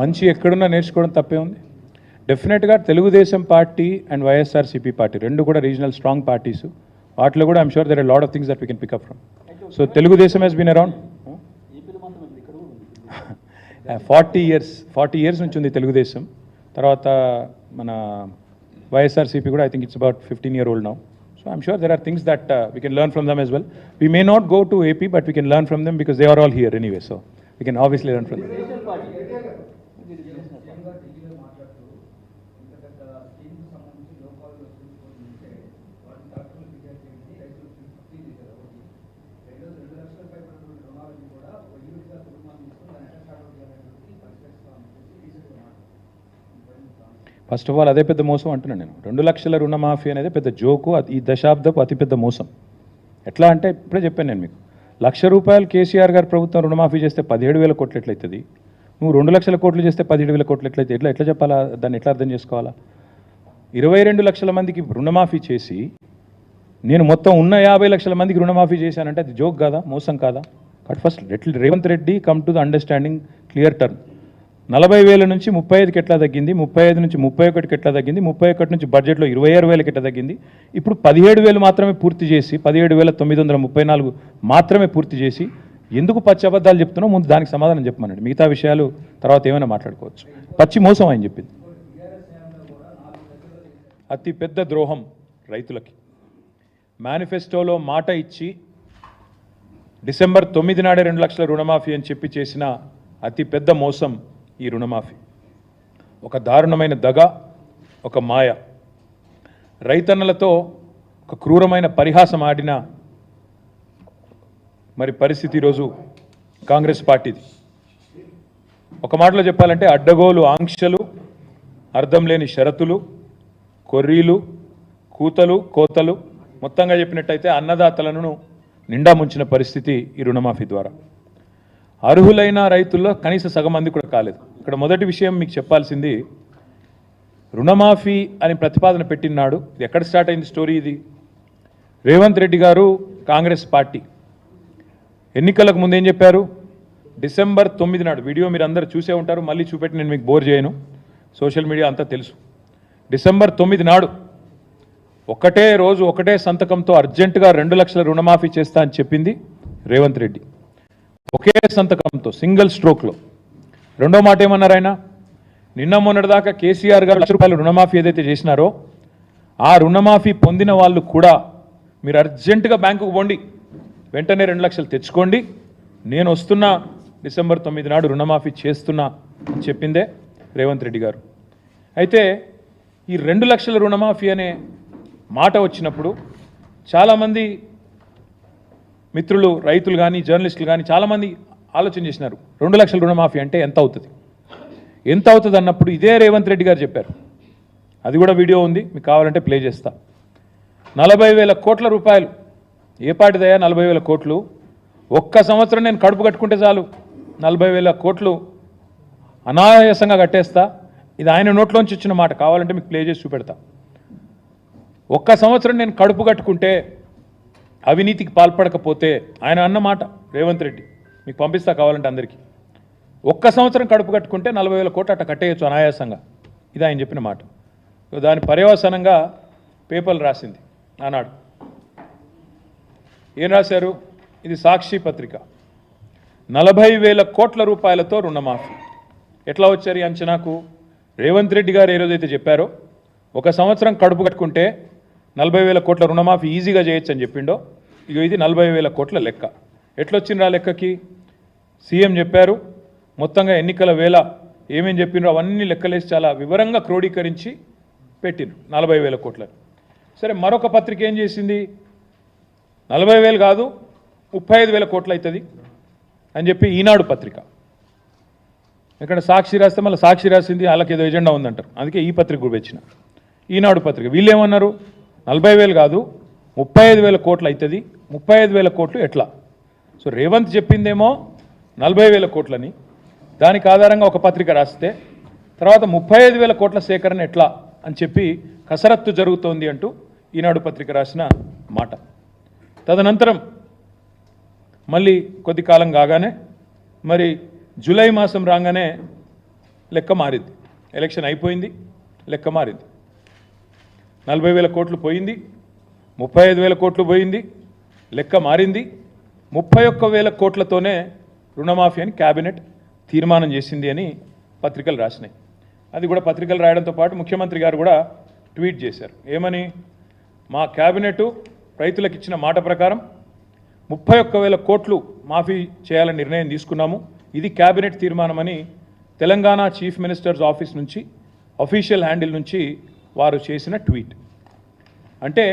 మంచి ఎక్కడున్నా నేర్చుకోవడం తప్పే ఉంది. డెఫినెట్గా Telugu Desam party and YSRCP party రెండు కూడా రీజనల్ స్ట్రాంగ్ పార్టీస్ వాటిలో కూడా I'm sure there are of things that we can pick up from so Telugu Desam he's been around forty years forty years నుంచి ఉంది తెలుగుదేశం. తర్వాత మన వైఎస్ఆర్సీపీ కూడా I think it's about fifteen year old now so I'm sure there are things that we can learn from them as well we may not go to AP but we can learn from them because they are all here anyway so we can obviously learn from them first of all అదే పెద్ద మోసం అంటున్నాను నేను. రెండు లక్షల రుణమాఫీ అనేది పెద్ద జోకు. అది ఈ దశాబ్దపు అతిపెద్ద మోసం. ఎట్లా అంటే ఇప్పుడే చెప్పాను నేను మీకు. లక్ష రూపాయలు కేసీఆర్ గారు ప్రభుత్వం రుణమాఫీ చేస్తే పదిహేడు వేల కోట్లు ఎట్లయితుంది? నువ్వు రెండు లక్షల కోట్లు చేస్తే పదిహేడు వేల కోట్లు ఎట్లయితే ఎట్లా ఎట్లా చెప్పాలా? దాన్ని ఎట్లా అర్థం చేసుకోవాలా? ఇరవై రెండు లక్షల మందికి రుణమాఫీ చేసి నేను మొత్తం ఉన్న యాభై లక్షల మందికి రుణమాఫీ చేశానంటే అది జోక్ కాదా? మోసం కాదా? But first Revanth Reddy come to the understanding clear term నలభై వేల నుంచి ముప్పై ఐదుకి ఎట్లా తగ్గింది? ముప్పై ఐదు నుంచి ముప్పై ఒకటికి ఎట్లా తగ్గింది? ముప్పై ఒకటి నుంచి బడ్జెట్లో ఇరవై ఆరు వేలకి ఎట్లా తగ్గింది? ఇప్పుడు పదిహేడు వేలు మాత్రమే పూర్తి చేసి పదిహేడు వేల తొమ్మిది వందల ముప్పై నాలుగు మాత్రమే పూర్తి చేసి ఎందుకు పచ్చి అబద్ధాలు చెప్తున్నావు? ముందు దానికి సమాధానం చెప్పమనండి. మిగతా విషయాలు తర్వాత ఏమైనా మాట్లాడుకోవచ్చు. పచ్చి మోసం అని చెప్పింది. అతి పెద్ద ద్రోహం రైతులకి. మేనిఫెస్టోలో మాట ఇచ్చి డిసెంబర్ తొమ్మిది నాడే రెండు లక్షల రుణమాఫీ అని చెప్పి చేసిన అతి పెద్ద మోసం ఈ రుణమాఫీ. ఒక దారుణమైన దగ ఒక మాయ. రైతన్నలతో ఒక క్రూరమైన పరిహాసం ఆడిన మరి పరిస్థితి ఈరోజు కాంగ్రెస్ పార్టీది. ఒక మాటలో చెప్పాలంటే అడ్డగోలు ఆంక్షలు అర్థం లేని షరతులు కొర్రీలు కూతలు కోతలు మొత్తంగా చెప్పినట్టయితే అన్నదాతలను నిండా ముంచిన పరిస్థితి ఈ రుణమాఫీ ద్వారా. అర్హులైన రైతుల్లో కనీస సగం మంది కూడా కాలేదు. ఇక్కడ మొదటి విషయం మీకు చెప్పాల్సింది రుణమాఫీ అని ప్రతిపాదన పెట్టినాడు. ఇది ఎక్కడ స్టార్ట్ అయింది స్టోరీ ఇది? రేవంత్ రెడ్డి గారు కాంగ్రెస్ పార్టీ. ఎన్నికలకు ముందు ఏం చెప్పారు? డిసెంబర్ తొమ్మిది నాడు వీడియో మీరు అందరు చూసే ఉంటారు మళ్ళీ చూపెట్టి నేను మీకు బోర్ చేయను. సోషల్ మీడియా అంతా తెలుసు. డిసెంబర్ తొమ్మిది నాడు ఒకటే రోజు ఒకటే సంతకంతో అర్జెంటుగా రెండు లక్షల రుణమాఫీ చేస్తా అని చెప్పింది రేవంత్ రెడ్డి. ఒకే సంతకంతో సింగిల్ స్ట్రోక్లో. రెండో మాట ఏమన్నారు ఆయన? నిన్న మొన్నటిదాకా కేసీఆర్ గారు లక్ష రూపాయల రుణమాఫీ ఏదైతే చేసినారో ఆ రుణమాఫీ పొందిన వాళ్ళు కూడా మీరు అర్జెంటుగా బ్యాంకుకు పోండి. వెంటనే రెండు లక్షలు తెచ్చుకోండి. నేను వస్తున్నా డిసెంబర్ తొమ్మిది నాడు రుణమాఫీ చేస్తున్నా అని చెప్పిందే రేవంత్ రెడ్డి గారు. అయితే ఈ రెండు లక్షల రుణమాఫీ అనే మాట వచ్చినప్పుడు చాలామంది మిత్రులు రైతులు కానీ జర్నలిస్టులు కానీ చాలామంది ఆలోచన చేసినారు. రెండు లక్షల రుణమాఫీ అంటే ఎంత అవుతుంది? ఎంత అవుతుంది అన్నప్పుడు ఇదే రేవంత్ రెడ్డి గారు చెప్పారు. అది కూడా వీడియో ఉంది మీకు కావాలంటే ప్లే చేస్తా. నలభై వేల కోట్ల రూపాయలు ఏ పాటిదయ్యా నలభై వేల కోట్లు? ఒక్క సంవత్సరం నేను కడుపు కట్టుకుంటే చాలు. నలభై వేల కోట్లు అనాయాసంగా కట్టేస్తా. ఇది ఆయన నోట్లోంచి ఇచ్చిన మాట. కావాలంటే మీకు ప్లే చేసి చూపెడతా. ఒక్క సంవత్సరం నేను కడుపు కట్టుకుంటే అవినీతికి పాల్పడకపోతే ఆయన అన్న మాట రేవంత్ రెడ్డి. మీకు పంపిస్తా కావాలంటే అందరికీ. ఒక్క సంవత్సరం కడుపు కట్టుకుంటే నలభై వేల కోట్లు అట్ట కట్టేయచ్చు అనాయాసంగా. ఇది ఆయన చెప్పిన మాట. దాని పర్యవసానంగా పేపర్లు రాసింది. ఆనాడు. ఏం రాశారు? ఇది సాక్షి పత్రిక. నలభై వేల కోట్ల రూపాయలతో రుణమాఫీ. ఎట్లా వచ్చారు ఈ అంచనాకు? రేవంత్ రెడ్డి గారు ఏ రోజైతే చెప్పారో ఒక సంవత్సరం కడుపు కట్టుకుంటే నలభై వేల కోట్ల రుణమాఫీ ఈజీగా చేయొచ్చు అని చెప్పిండో ఇక ఇది నలభై వేల కోట్ల లెక్క. ఎట్లొచ్చిండ్రు ఆ లెక్కకి? సీఎం చెప్పారు మొత్తంగా ఎన్నికల వేళ ఏమేం చెప్పిండ్రో అవన్నీ లెక్కలేసి చాలా వివరంగా క్రోడీకరించి పెట్టిండ్రు నలభై వేల కోట్లని. సరే మరొక పత్రిక ఏం చేసింది? నలభై వేలు కాదు ముప్పై ఐదు వేల కోట్లు అవుతుంది అని చెప్పి ఈనాడు పత్రిక. ఇక్కడ సాక్షి రాస్తే మళ్ళీ సాక్షి రాసింది వాళ్ళకి ఏదో ఎజెండా ఉందంటారు. అందుకే ఈ పత్రిక కూడా వచ్చిన ఈనాడు పత్రిక. వీళ్ళు ఏమన్నారు నలభై వేలు కాదు ముప్పై ఐదు వేల కోట్లు అవుతుంది ముప్పై ఐదు వేల కోట్లు ఎట్లా? సో రేవంత్ చెప్పిందేమో నలభై వేల కోట్లని. దానికి ఆధారంగా ఒక పత్రిక రాస్తే తర్వాత ముప్పై ఐదు వేల కోట్ల సేకరణ ఎట్లా అని చెప్పి కసరత్తు జరుగుతోంది అంటూ ఈనాడు పత్రిక రాసిన మాట. తదనంతరం మళ్ళీ కొద్ది కాలం కాగానే మరి జూలై మాసం రాగానే లెక్క మారింది. ఎలక్షన్ అయిపోయింది లెక్క మారింది. నలభై వేల కోట్లు పోయింది ముప్పై ఐదు వేల కోట్లు పోయింది లెక్క మారింది. ముప్పై ఒక్క వేల కోట్లతోనే రుణమాఫీ అని క్యాబినెట్ తీర్మానం చేసింది అని పత్రికలు రాసినాయి. అది కూడా పత్రికలు రాయడంతో పాటు ముఖ్యమంత్రి గారు కూడా ట్వీట్ చేశారు. ఏమని? మా క్యాబినెట్ రైతులకు ఇచ్చిన మాట ప్రకారం ముప్పై ఒక్క వేల కోట్లు మాఫీ చేయాలని నిర్ణయం తీసుకున్నాము. ఇది క్యాబినెట్ తీర్మానమని తెలంగాణ చీఫ్ మినిస్టర్స్ ఆఫీస్ నుంచి అఫీషియల్ హ్యాండిల్ నుంచి వారు చేసిన ట్వీట్. అంటే